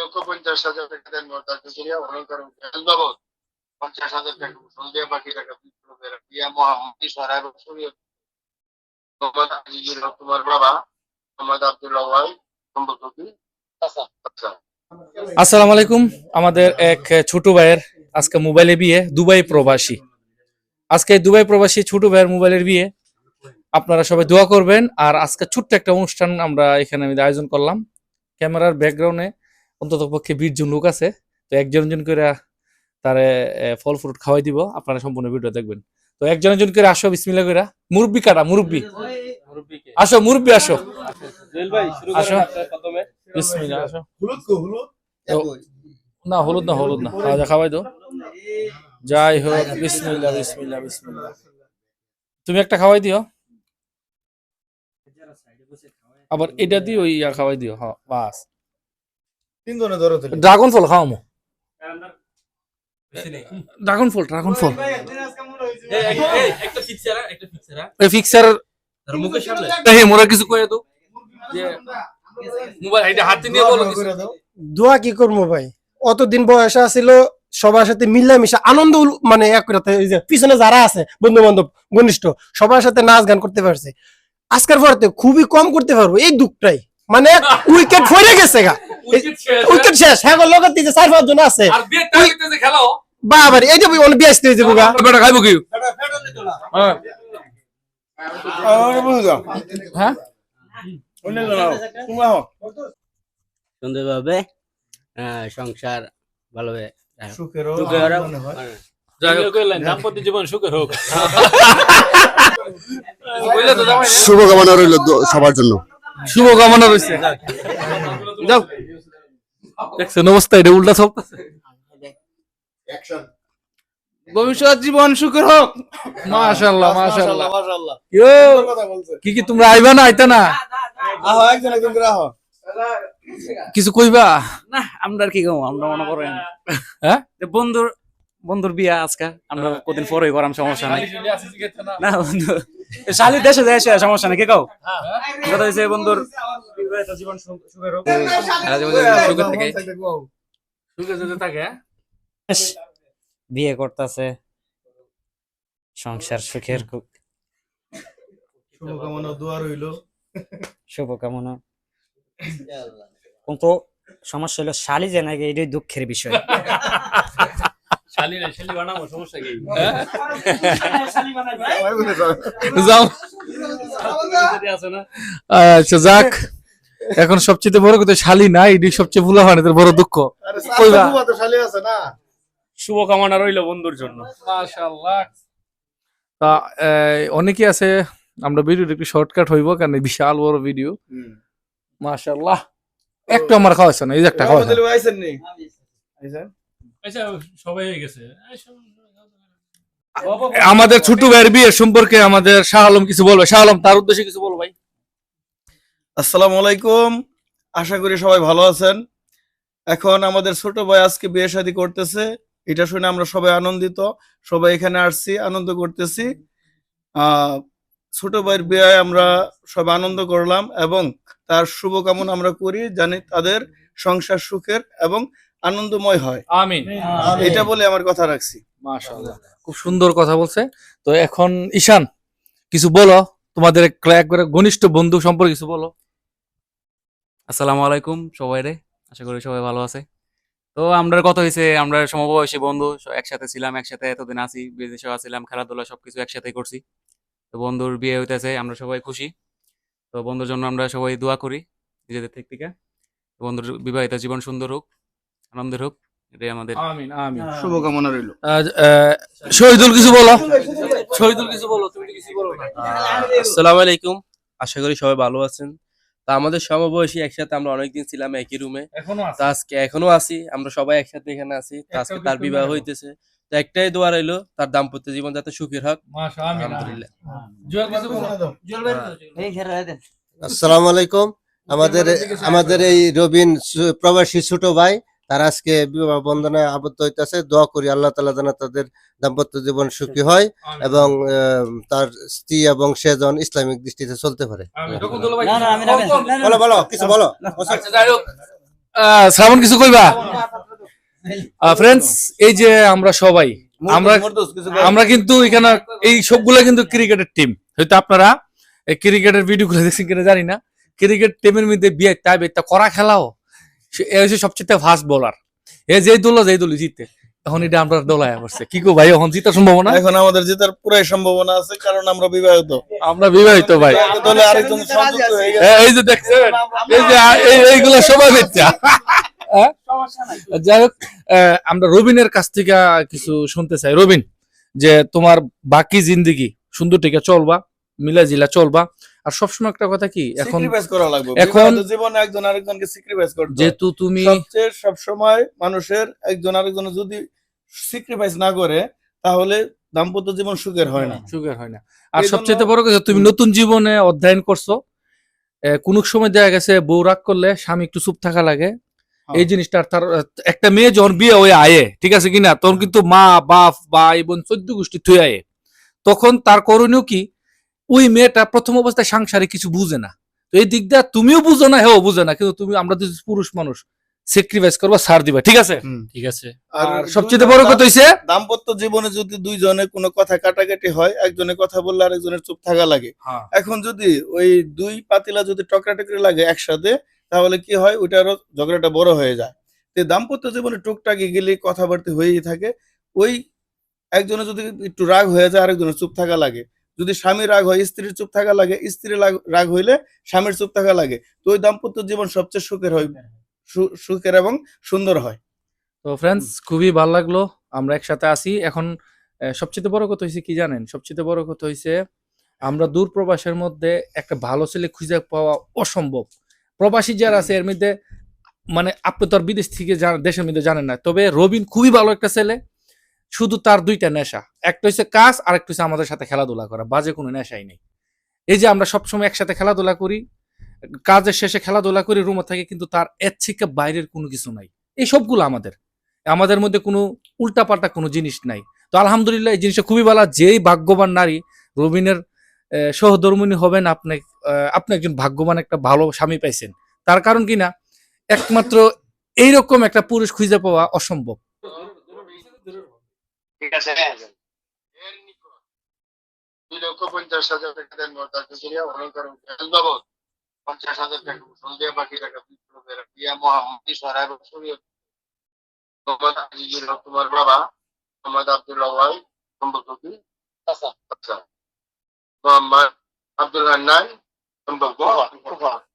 লক্ষ পঞ্চাশ হাজার টাকা দেন অলঙ্কার পঞ্চাশ হাজার টাকা টাকা তোমার বাবা মোহাম্মদ ওয়াই সম্পর্কে আসসালামু আলাইকুম। আমাদের এক ছোট ভাইয়ের আজকে মোবাইলে বিয়ে, দুবাই প্রবাসী। আজকে দুবাই প্রবাসী ছোট ভাইয়ের মোবাইলের বিয়ে। আপনারা সবাই দোয়া করবেন। আর আজকে ছোট্ট একটা অনুষ্ঠান আমরা এখানে আয়োজন করলাম। ক্যামেরার ব্যাকগ্রাউন্ডে অন্তত পক্ষে বিশ জন লোক আছে তো একজন জন করে তারে ফল ফ্রুট খাওয়াই দিব আপনারা সম্পূর্ণ ভিডিও দেখবেন। তো একজন একজন করে আসো বিসমিল্লা করে মুরব্বি কাটা মুরব্বি। আসো মুরব্বি আসো। আসো। বিসমিল্লা আসো। না হলুদ না হলুদ না। খাওয়া খাওয়াই দো যাই হোক বিসমিল্লাহ বিসমিল্লাহ বিসমিল্লাহ। তুমি একটা খাওয়াই দিও। আবার এটা দিয়ে ওই ইয়া খাওয়াই দিও। হ্যাঁ বাস। তিনজনে ধরো তাহলে ড্রাগন ফল খাওয়ামো ড্রাগন ফল ড্রাগন ফল। এই ফিক্সার এই মোরা কিছু কয়ে তো যে মোবাইল এটা হাতে নিয়ে বলো কিছু। করে দাও। দোয়া কি করব ভাই? অতদিন বয়স ছিল সবার সাথে মিলামিশা আনন্দ মানে এক পিছনে যারা আছে বন্ধু বান্ধব ঘনিষ্ঠ সবার সাথে নাচ গান করতে পারছে। আজকের পরতে খুবই কম করতে পারব এই দুঃখটাই। মানে উইকেট ফরে গেছে গা। শেষ, উইকেট শেষ। হ্যাঁ গো, লগতে যে চার পাঁচ জন আছে। বাবার এই যে অনেক ব্যস্ত হয়ে যাব গা। বেটা খাইবো কি? হ্যাঁ। হ্যাঁ। সুন্দরভাবে সংসার ভালোভাবে হয়। শুভকামনা রইল সবার জন্য। শুভকামনা রয়েছে যাও। দেখছেন অবস্থা এটা উল্টা চলতেছে। ভবিষ্যৎ জীবন সুখের হোক। মাশাআল্লাহ মাশাআল্লাহ। মাশাআল্লাহ। সুন্দর কথা বলছে। কি কি তোমরা আইবা না আইতা না? আহো, একজন একজন করে আহো। কিছু কইবা? না আমরা আর কি কম আমরা মনে করেন। হ্যাঁ? বন্ধুর বিয়া আজকে আমরা কদিন পরে করাম সমস্যা নাই। না বন্ধু। শালি দেশে যায় সমস্যা নাই কে কাও? কথা বন্ধুর। জীবন সুখের হোক জীবন যেন সুখে থাকে যদি থাকে। হ্যাঁ? বিয়ে করতেছে। সংসার সুখের খুব শুভকামনা দোয়া রইল। শুভকামনা। কিন্তু সমস্যা হলো শালি যে নাকি এটাই দুঃখের বিষয়। যাও। আচ্ছা যাক। এখন সবচেয়ে বড় কথা শালি না এটি সবচেয়ে ভুলা হয় না বড় দুঃখ। আরে কইবা? সাথে তো শালি আছে না? শুভকামনা রইল বন্ধুর জন্য। মাশাআল্লাহ। তা অনেকে আছে আমরা ভিডিওটা একটু শর্টকাট হইব কারণ বিশাল বড় ভিডিও। মাশাআল্লাহ। একটু আমার খাওয়াইছে না এই যে একটা খাওয়াইছে। সবাই হয়ে গেছে। আমাদের ছোট ভাইয়ের বিয়ের সম্পর্কে আমাদের শাহ আলম কিছু বলবে? শাহ আলম তার উদ্দেশ্যে কিছু বলো ভাই। আসসালামু আলাইকুম। আশা করি সবাই ভালো আছেন। এখন আমাদের ছোট ভাই আজকে বিয়ে শাদী করতেছে। এটা শুনে আমরা সবাই আনন্দিত। সবাই এখানে আসছি আনন্দ করতেছি। আহ ছোট ভাইয়ের বিয়ে আমরা সবাই আনন্দ করলাম এবং তার শুভকামনা আমরা করি জানি তাদের সংসার সুখের এবং আনন্দময় হয়। আমিন। এটা বলে আমার কথা রাখছি। মাশাআল্লাহ। খুব সুন্দর কথা বলছে। তো এখন ঈশান কিছু বলো। তোমাদের একবারে ঘনিষ্ঠ বন্ধু সম্পর্কে কিছু বলো। আসসালামু আলাইকুম সবাই রে। আশা করি সবাই ভালো আছে। তো আমরা কত হয়েছে আমরা সমবয়সী বন্ধু একসাথে ছিলাম একসাথে এতদিন আছি বিদেশে ছিলাম খেলাধুলা সবকিছু একসাথে করছি। তো বন্ধুর বিয়ে হইতেছে আমরা সবাই খুশি। তো বন্ধুর জন্য আমরা সবাই দোয়া করি নিজেদের থেকে। বন্ধুর বিবাহিত জীবন সুন্দর হোক। আনন্দের হোক এটাই আমাদের আমিন আমিন। শুভকামনা রইল। শহীদুল কিছু বলো? শহীদুল কিছু বলো তুমি কিছু বলো না। আসসালামু আলাইকুম আশা করি সবাই ভালো আছেন। তা আমাদের সমবয়সী একসাথে আমরা অনেকদিন ছিলাম একই রুমে। এখনও তা আজকে এখনও আছি আমরা সবাই একসাথে এখানে আছি। আজকে তার বিবাহ হইতেছে। তো একটাই দোয়া রইল তার দাম্পত্য জীবন যাতে সুখের হোক। আলহামদুলিল্লাহ। বলো। আসসালামু আলাইকুম। আমাদের আমাদের এই রবিন প্রবাসী ছোট ভাই তার আজকে বিবাহ বন্ধনে আবদ্ধ হইতেছে। দোয়া করি আল্লাহ তালা যেন তাদের দাম্পত্য জীবন সুখী হয় এবং আহ, তার স্ত্রী এবং সে যেন ইসলামিক দৃষ্টিতে চলতে পারে। বলো বলো কিছু বলো। আচ্ছা শ্রাবণ কিছু কইবা? ফ্রেন্ডস এই যে আমরা সবাই আমরা আমরা কিন্তু এখানে এই সবগুলা কিন্তু ক্রিকেটের টিম হয়তো আপনারা ক্রিকেটের ভিডিও গুলো দেখছেন কিনা জানি না। ক্রিকেট টিমের মধ্যে বিয়ে তাই করা খেলাও। এ হচ্ছে সবচেয়ে ফাস্ট বোলার এ যেই দল যেই দল জিতে এখন এটা আমরা দোলায় পড়ছে। কি কো ভাই এখন জিতার সম্ভাবনা? এখন আমাদের জেতার পুরাই সম্ভাবনা আছে কারণ আমরা বিবাহিত। আমরা বিবাহিত ভাই। দলে আরেকজন সংযুক্ত হয়ে গেছে। এই যে দেখছেন এই যে এইগুলো সবাই বেচা যাই হোক আহ, আমরা রবিনের কাছ থেকে কিছু শুনতে চাই। রবিন যে তোমার বাকি জিন্দিগি সুন্দর টিকে চলবা মিলা জিলা চলবা। আর সবসময় একটা কথা কি এখন করা লাগবে। এখন- জীবনে একজন আরেকজনকে স্যাক্রিফাইস করতে। যেহেতু তুমি সবচেয়ে সবসময় মানুষের একজন আরেকজন যদি স্যাক্রিফাইস না করে তাহলে দাম্পত্য জীবন সুখের হয় না। সুখের হয় না। আর সবচেয়ে বড় কথা তুমি নতুন জীবনে অধ্যয়ন করছ কোন সময় দেখা গেছে বউ রাগ করলে স্বামী একটু চুপ থাকা লাগে। হ্যাঁ। এই জিনিসটা আর তার একটা মেয়ে যখন বিয়ে হয়ে আয়ে ঠিক আছে কিনা তখন কিন্তু মা বাপ ভাই বোন চোদ্দ গোষ্ঠী থুয়ে আয়ে। তখন তার করণীয় কি? ওই মেয়েটা প্রথম অবস্থায় সাংসারিক কিছু বুঝে না। তো এই দিক দিয়ে তুমিও বুঝো না হেও বুঝে না কিন্তু তুমি আমরা যদি পুরুষ মানুষ স্যাক্রিফাইস করবা ছাড় দিবা ঠিক আছে? ঠিক আছে। আর সবচেয়ে বড় কথা হইছে দাম্পত্য জীবনে যদি দুইজনে কোনো কথা কাটাকাটি হয় একজনের কথা বললে আরেকজনের চুপ থাকা লাগে। হ্যাঁ। এখন যদি ওই দুই পাতিলা যদি টকরাটকরি লাগে একসাথে তাহলে কি হয়? ওইটা আরও ঝগড়াটা বড় হয়ে যায়। তো দাম্পত্য জীবনে টুকটাকি গেলে কথাবার্তা হয়েই থাকে। ওই একজনের যদি একটু রাগ হয়ে যায় আরেকজনের চুপ থাকা লাগে। যদি স্বামী রাগ হয়, স্ত্রীর চুপ থাকা লাগে, স্ত্রীর রাগ- হইলে স্বামীর চুপ থাকা লাগে। তো ওই দাম্পত্য জীবন সবচেয়ে সুখের হয় সুখের এবং সুন্দর হয়। তো ফ্রেন্ডস খুবই ভালো লাগল। আমরা একসাথে আসি এখন সবচেয়ে বড় কথা হয়েছে কি জানেন? সবচেয়ে বড় কথা হয়েছে আমরা দূর প্রবাসের মধ্যে একটা ভালো ছেলে খুঁজে পাওয়া অসম্ভব। প্রবাসী যারা আছে, এর মধ্যে মানে আপনি তো আর বিদেশ থেকে দেশের মধ্যে জানেন না। তবে রবিন খুবই ভালো একটা ছেলে। শুধু তার দুইটা নেশা। একটা হচ্ছে কাজ আর একটা হচ্ছে আমাদের সাথে খেলাধুলা করা। বাজে কোনো নেশাই নেই। এই যে আমরা সবসময় একসাথে খেলাধুলা করি কাজের শেষে খেলাধুলা করি রুমে থাকে কিন্তু তার এর থেকে বাইরের কোনো কিছু নাই। এই সবগুলো আমাদের। আমাদের মধ্যে কোনো উল্টাপাল্টা কোনো জিনিস নাই। তো আলহামদুলিল্লাহ এই জিনিসটা খুবই ভালো। যেই ভাগ্যবান নারী রবিনের আহ, সহধর্মিণী হবেন আপনি আপনি একজন ভাগ্যবান একটা ভালো স্বামী পাইছেন। তার কারণ কি না একমাত্র এইরকম একটা পুরুষ খুঁজে পাওয়া অসম্ভব। ঠিক আছে? এর নিকট দুই লক্ষ পঞ্চাশ হাজার টাকা দেন মর্যাদা করিয়া অলঙ্কার বাবদ। পঞ্চাশ হাজার টাকা ঘোষণা দিয়ে বাকি টাকা বিপ্লবের দিয়া সরাই শরীয়ত মোহাম্মদ আজিজুল হক তোমার বাবা মোহাম্মদ আব্দুল্লাহ ওয়াই সম্পর্ক আচ্ছা। আচ্ছা। মোহাম্মদ আব্দুল হান্নান সম্পর্ক?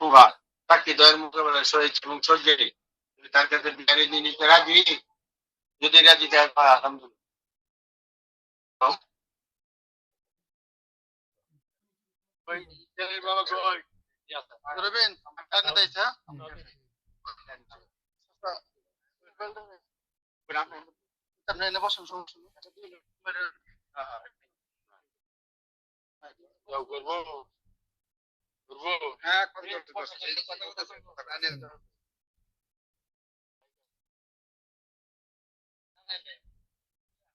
কুভা তাকে দয়ের মোকাবেলায় শহীদ এবং সজ্জারি তার কাছে বিহারি নিতে রাজি? যদি রাজি থাকে আলহামদুলিল্লাহ ওই ছেলের বাবা কই রবিন টাকা দিয়েছে আপনি এনে বসুন সমস্যা নেই। করব করব হ্যাঁ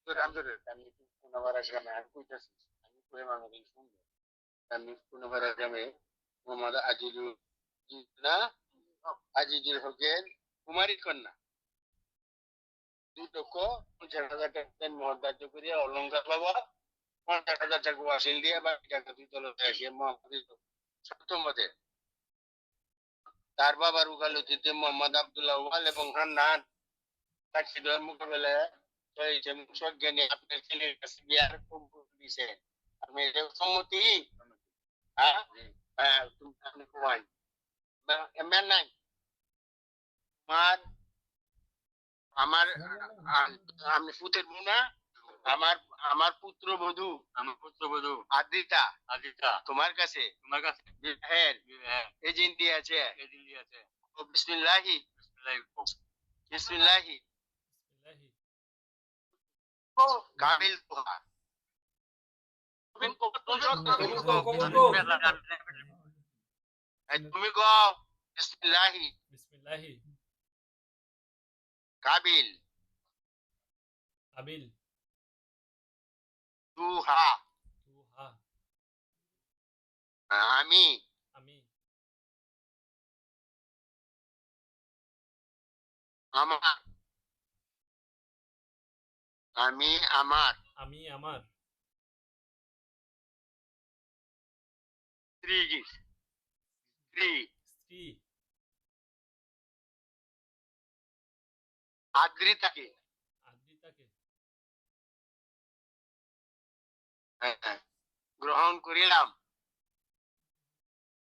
আমি পুনবার গ্রামে আর কইতাছি আমি শুনব আমি গ্রামে মোহাম্মদ আজিজুল না আজিজুল হকের কন্যা পঞ্চাশ হাজার টাকা মহদার্য করিয়া অলঙ্কার বাবা পঞ্চাশ হাজার টাকা ওয়াসিল দিয়ে বাকি টাকা দুই তলতে আসিয়া মোহাম্মদ তার বাবার উকালতিতে মোহাম্মদ আব্দুল্লাহ ওয়াল এবং হান্নান তাকে মোকাবেলায় এই যে সজ্ঞানী আপনার ছেলের কাছে বিয়ার দিছে আপনি এটা সম্মতি হ্যাঁ হ্যাঁ তুমি আপনি ঘুমাই এমন নাই আমার আমার আমি পুতের বোনা আমার আমার পুত্র বধু আমার পুত্র বধু আদিতা আদিতা তোমার কাছে তোমার কাছে বিবাহের এজেন্টি আছে এজেন্টি আছে ও বিসমিল্লাহি বিসমিল্লাহি কাবিল। তোহা তুমি কো বিসমিল্লাহি কাবিল। আবিল তুহা আমি। আমি। আমার। আমি আমার। আমি আমার। স্ত্রী। স্ত্রী। স্ত্রী। আদ্রিতাকে। আদ্রিতাকে। হ্যাঁ, হ্যাঁ, গ্রহণ করিলাম।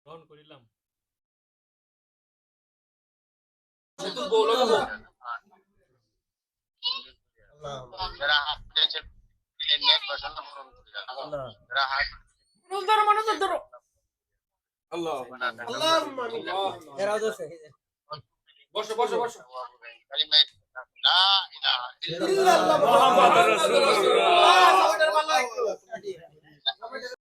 গ্রহণ করিলাম। যারা হাত দিয়েছে নেক বাসনা পূরণ করিলাম যারা। হাত বসো বসো বসো। কালিমা লা ইলাহা ইল্লাল্লাহ। মুহাম্মাদুর রাসূলুল্লাহ।